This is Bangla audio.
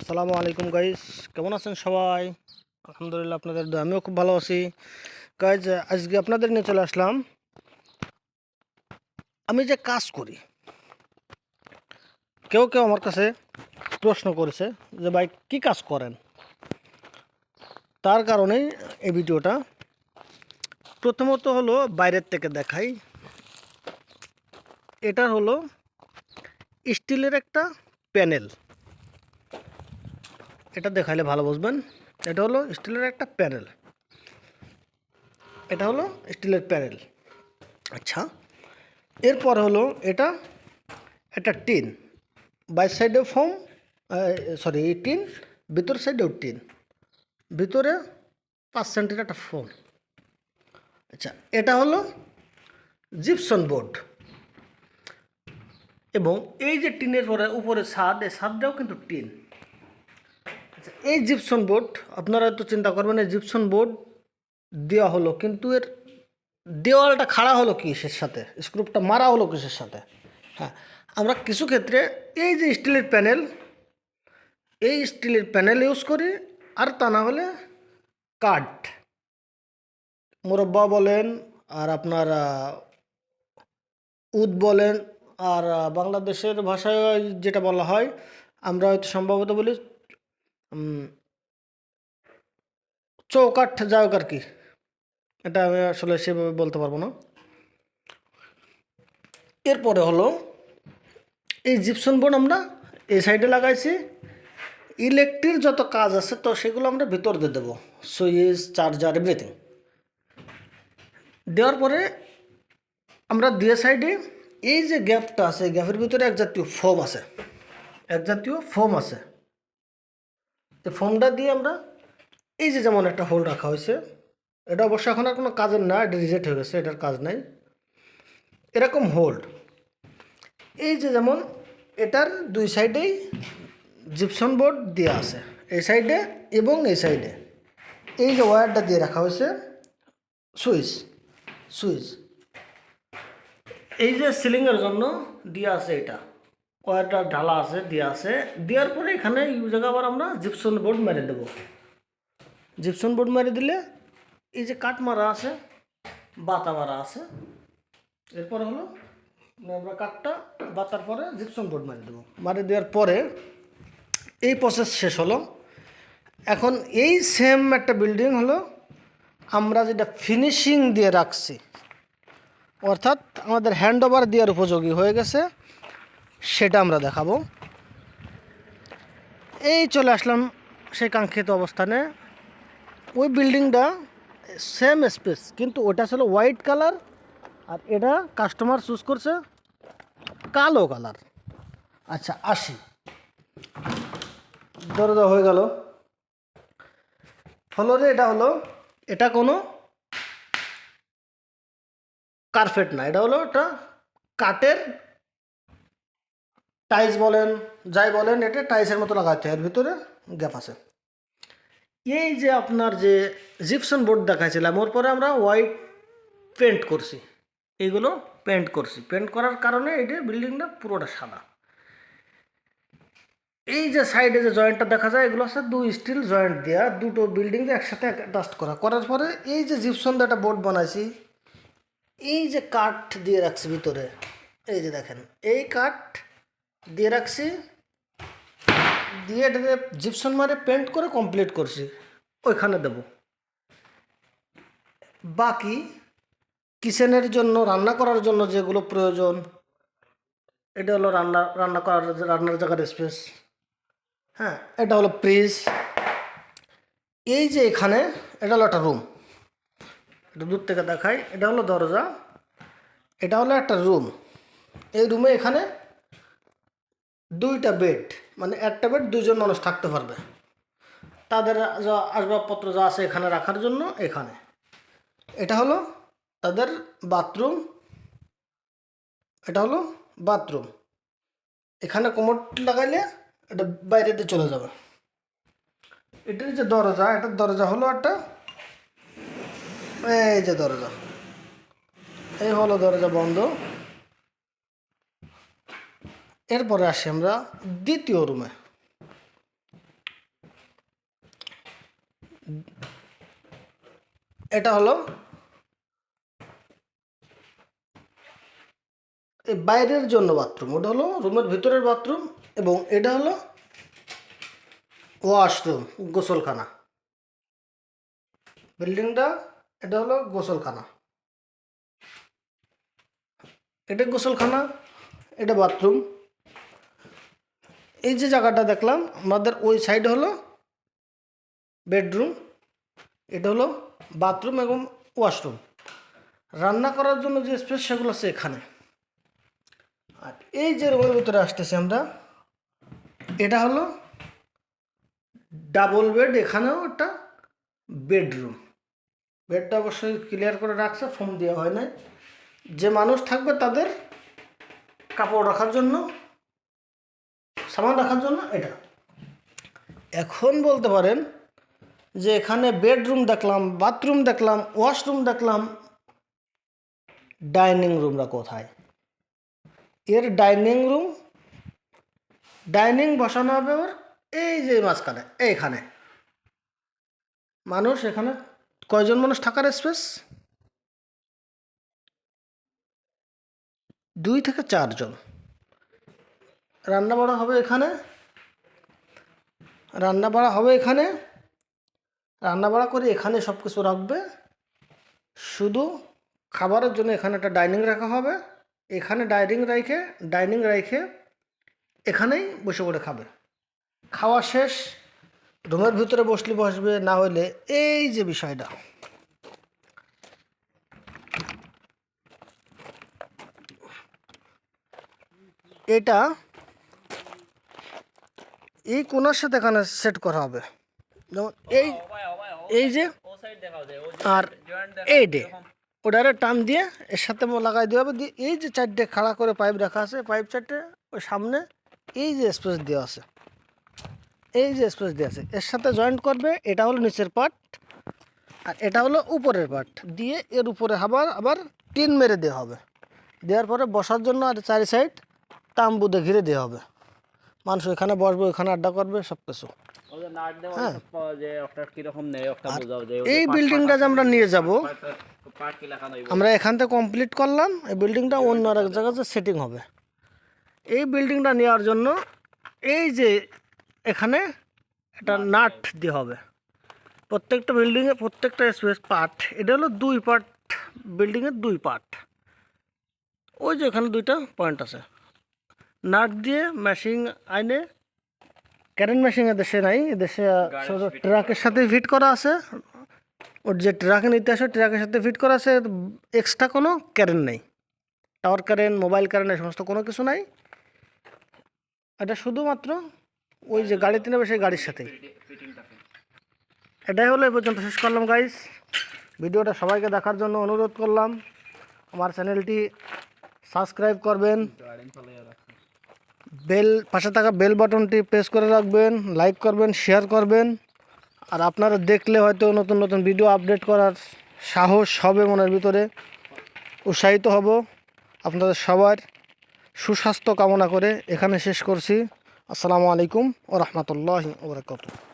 আসসালামু আলাইকুম গাইস কেমন আছেন সবাই? আলহামদুলিল্লাহ, আপনাদের আমিও খুব ভালো আছি। গাইজ আজকে আপনাদের নিয়ে চলে আসলাম। আমি যে কাজ করি, কেউ কেউ আমার কাছে প্রশ্ন করেছে যে, ভাই, কী কাজ করেন? তার কারণেই এই ভিডিওটা প্রথমত হলো বাইরের থেকে দেখাই। এটা হলো স্টিলের একটা প্যানেল। এটা দেখাইলে ভালো বুঝবেন। এটা হলো স্টিলের একটা প্যানেল। এটা হলো স্টিলের প্যানেল। আচ্ছা এরপর হলো এটা একটা টিন। বাই সাইডে ফোম সরি টিন, ভিতর সাইডেও টিন। ভিতরে পাঁচ সেন্টির একটা ফোম। আচ্ছা এটা হলো জিপসন বোর্ড। এবং এই যে টিনের পরে উপরে ছাদ, এই ছাদটাও কিন্তু টিন। এই জিপসন বোর্ড আপনারা তো চিন্তা করবেন এই জিপসন বোর্ড দেওয়া হলো, কিন্তু এর দেওয়ালটা খাড়া হলো কিসের সাথে? স্ক্রুপটা মারা হলো কিসের সাথে? হ্যাঁ আমরা কিছু ক্ষেত্রে এই যে স্টিলের প্যানেল, এই স্টিলের প্যানেল ইউজ করি, আর তা না হলে কাঠ। মুরব্বা বলেন, আর আপনার উদ বলেন, আর বাংলাদেশের ভাষায় যেটা বলা হয়, আমরা হয়তো সম্ভবত বলি চৌকাঠ যাই হোক আর কি। এটা আমি আসলে সেভাবে বলতে পারব না। এরপরে হলো, এই জিপসন বোর্ড আমরা এই সাইডে লাগাইছি। ইলেকট্রিক যত কাজ আছে তো সেগুলো আমরা ভিতর দিয়ে দেবো। সুইচ চার্জার এভরিথিং দেওয়ার পরে আমরা দিয়ে সাইডে এই যে গ্যাপটা আছে গ্যাপের ভিতরে এক জাতীয় ফোম আছে। এক জাতীয় ফোম আছে। এই ফোমটা দিয়ে আমরা এই যে যেমন একটা হোল রাখা হয়েছে, এটা অবশ্য এখন আর কোনো কাজের না, এটা রিজেক্ট হয়ে গেছে, এটার কাজ নাই। এরকম হোল্ড এই যে যেমন এটার দুই সাইডেই জিপসন বোর্ড দেওয়া আছে, এই সাইডে এবং এই সাইডে এই যে ওয়্যারটা দিয়ে রাখা হয়েছে, সুইচ সুইচ। এই যে সিলিংয়ের জন্য দেওয়া আছে এটা। ওয়্যারটা ঢালা আছে দেওয়া আছে। দেওয়ার পরে এখানে এই জায়গা আবার আমরা জিপসন বোর্ড মেরে দেবো। জিপসন বোর্ড মেরে দিলে এই যে কাঠ মারা আছে, বাতা মারা আছে। এরপরে হলো আমরা কাঠটা বাতার পরে জিপসন বোর্ড মারি দেবো। মারি দেওয়ার পরে এই প্রসেস শেষ হলো। এখন এই সেম একটা বিল্ডিং হলো, আমরা যেটা ফিনিশিং দিয়ে রাখছি, অর্থাৎ আমাদের হ্যান্ড ওভার দেওয়ার উপযোগী হয়ে গেছে। সেটা আমরা দেখাবো। এই চলে আসলাম সেই কাঙ্ক্ষিত অবস্থানে। ওই বিল্ডিংটা সেম স্পেস কিন্তু ওটা ছিল হোয়াইট কালার আর এটা কাস্টমার চুজ করছে কালো কালার আচ্ছা আসি। দরজা হয়ে গেল। ফলরে এটা হলো, এটা কোনো কার্পেট না, এটা হলো একটা কাঠের টাইলস বলেন, যাই বলেন, এটা টাইসের মতো লাগাতে হয়, এর ভিতরে গ্যাপ আছে। এই যে আপনার যে জিপসন বোর্ড দেখাইছিলাম, ওর পরে আমরা হোয়াইট পেন্ট করছি। এইগুলো পেন্ট করছি। পেন্ট করার কারণে এটা বিল্ডিংটা পুরোটা সাদা। এই যে সাইডে যে জয়েন্টটা দেখা যায়, এগুলো হচ্ছে দুই স্টিল জয়েন্ট দেওয়া দুটো বিল্ডিং একসাথে ডাস্ট করা। করার পরে এই যে জিপসন দিয়ে একটা বোর্ড বানাইছি, এই যে কাঠ দিয়ে রাখছি ভিতরে, এই যে দেখেন, এই কাঠ দিয়ে রাখছি। দিয়ে এটাকে জিপসন মারে পেন্ট করে কমপ্লিট করছি। ওইখানে দেব। বাকি কিচেনের জন্য, রান্না করার জন্য যেগুলো প্রয়োজন, এটা হলো রান্না রান্না করার, রান্নার জায়গার স্পেস হ্যাঁ এটা হলো ফ্রিজ এই যে এখানে, এটা হলো একটা রুম এটা দূর থেকে দেখাই। এটা হলো দরজা। এটা হলো একটা রুম এই রুমে এখানে দুইটা বেড মানে একটা বেড দুইজন মানুষ থাকতে পারবে। তাদের যা আসবাবপত্র যা আছে এখানে রাখার জন্য এখানে। এটা হলো তাদের বাথরুম এটা হলো বাথরুম এখানে কোমর লাগাইলে এটা বাইরেতে চলে যাবে। এটার যে দরজা এটার দরজা হলো একটা, এই যে দরজা। এই হলো দরজা বন্ধ। এরপরে আসি আমরা দ্বিতীয় রুমে এটা হলো বাইরের জন্য বাথরুম ওটা হলো রুমের ভিতরের বাথরুম এবং এটা হলো ওয়াশরুম গোসলখানা। বিল্ডিংটা, এটা হলো গোসলখানা। এটা গোসলখানা, এটা বাথরুম এই যে জায়গাটা দেখলাম, আমাদের ওই সাইড হলো বেডরুম এটা হলো বাথরুম এবং ওয়াশরুম রান্না করার জন্য যে স্পেস সেগুলো আছে এখানে। আর এই যে রুমের ভিতরে আসতেছি আমরা, এটা হলো ডাবল বেড এখানেও একটা বেডরুম বেডটা অবশ্যই ক্লিয়ার করে রাখছে ফোম দেওয়া হয় নাই। যে মানুষ থাকবে তাদের কাপড় রাখার জন্য সামান রাখার জন্য এটা। এখন বলতে পারেন যে এখানে বেডরুম দেখলাম বাথরুম দেখলাম ওয়াশরুম দেখলাম ডাইনিং রুমটা কোথায়? এর ডাইনিং রুম ডাইনিং বসানো হবে ওর এই যে মাঝখানে, এইখানে। মানুষ এখানে কয়জন মানুষ থাকার স্পেস দুই থেকে চারজন। রান্না বাড়া হবে এখানে? রান্না বাড়া হবে এখানে? রান্না বাড়া করে এখানে সব কিছু রাখবে। শুধু খাবারের জন্য এখানে একটা ডাইনিং রাখা হবে। এখানে ডাইনিং রেখে ডাইনিং রেখে এখানেই বসে পড়ে খাবে। খাওয়া শেষ। রুমের ভিতরে বসলে বসবে, না হলে এই যে বিষয়টা। এটা এই কোনার সাথে এখানে সেট করা হবে। যেমন এই এই যে, আর এই ডে ওটারে টান দিয়ে এর সাথে লাগাই দেওয়া হবে। দিয়ে এই যে চারটে খাড়া করে পাইপ রাখা আছে পাইপ চারটে ওই সামনে এই যে স্পেস দেওয়া আছে। এই যে স্পেস দেওয়া আছে। এর সাথে জয়েন্ট করবে, এটা হলো নিচের পার্ট আর এটা হলো উপরের পার্ট দিয়ে এর উপরে আবার আবার টিন মেরে দেওয়া হবে। দেওয়ার পরে বসার জন্য আর চারি সাইড তাম্বু দিয়ে ঘিরে দেওয়া হবে। মানুষ এখানে বসবে ওখানে আড্ডা করবে সব কিছু হ্যাঁ। সব যে এই বিল্ডিংটা যে আমরা নিয়ে যাব আমরা এখান থেকে কমপ্লিট করলাম এই বিল্ডিংটা অন্য আর এক জায়গাতে সেটিং হবে। এই বিল্ডিংটা নেওয়ার জন্য এই যে এখানে একটা নাট দিয়ে হবে। প্রত্যেকটা বিল্ডিংয়ে প্রত্যেকটা স্পেস পার্ট এটা হলো দুই পার্ট বিল্ডিংয়ের দুই পার্ট ওই যে এখানে দুইটা পয়েন্ট আছে। নাট দিয়ে মেশিন আইনে কারেন্ট মেশিন দেশে নাই দেশে ট্রাকের সাথে ফিট করা আছে। ওর যে ট্রাকে নিতে আসে ট্রাকের সাথে ফিট করা আছে এক্সট্রা কোনো কারেন্ট নেই। টাওয়ার কারেন্ট মোবাইল কারেন্ট এই সমস্ত কোনো কিছু নাই। এটা শুধুমাত্র ওই যে গাড়িতে নেবে সেই গাড়ির সাথেই। এটাই হলো এই পর্যন্ত শেষ করলাম গাইস ভিডিওটা সবাইকে দেখার জন্য অনুরোধ করলাম। আমার চ্যানেলটি সাবস্ক্রাইব করবেন। বেল, পাশে থাকা বেল বাটনটি প্রেস করে রাখবেন লাইক করবেন শেয়ার করবেন। আর আপনারা দেখলে হয়তো নতুন নতুন ভিডিও আপডেট করার সাহস হবে মনের ভিতরে। উৎসাহিত হব। আপনাদের সবার সুস্বাস্থ্য কামনা করে এখানে শেষ করছি। আসসালামু আলাইকুম ও রহমতুল্লাহ ওবরাকাতুহ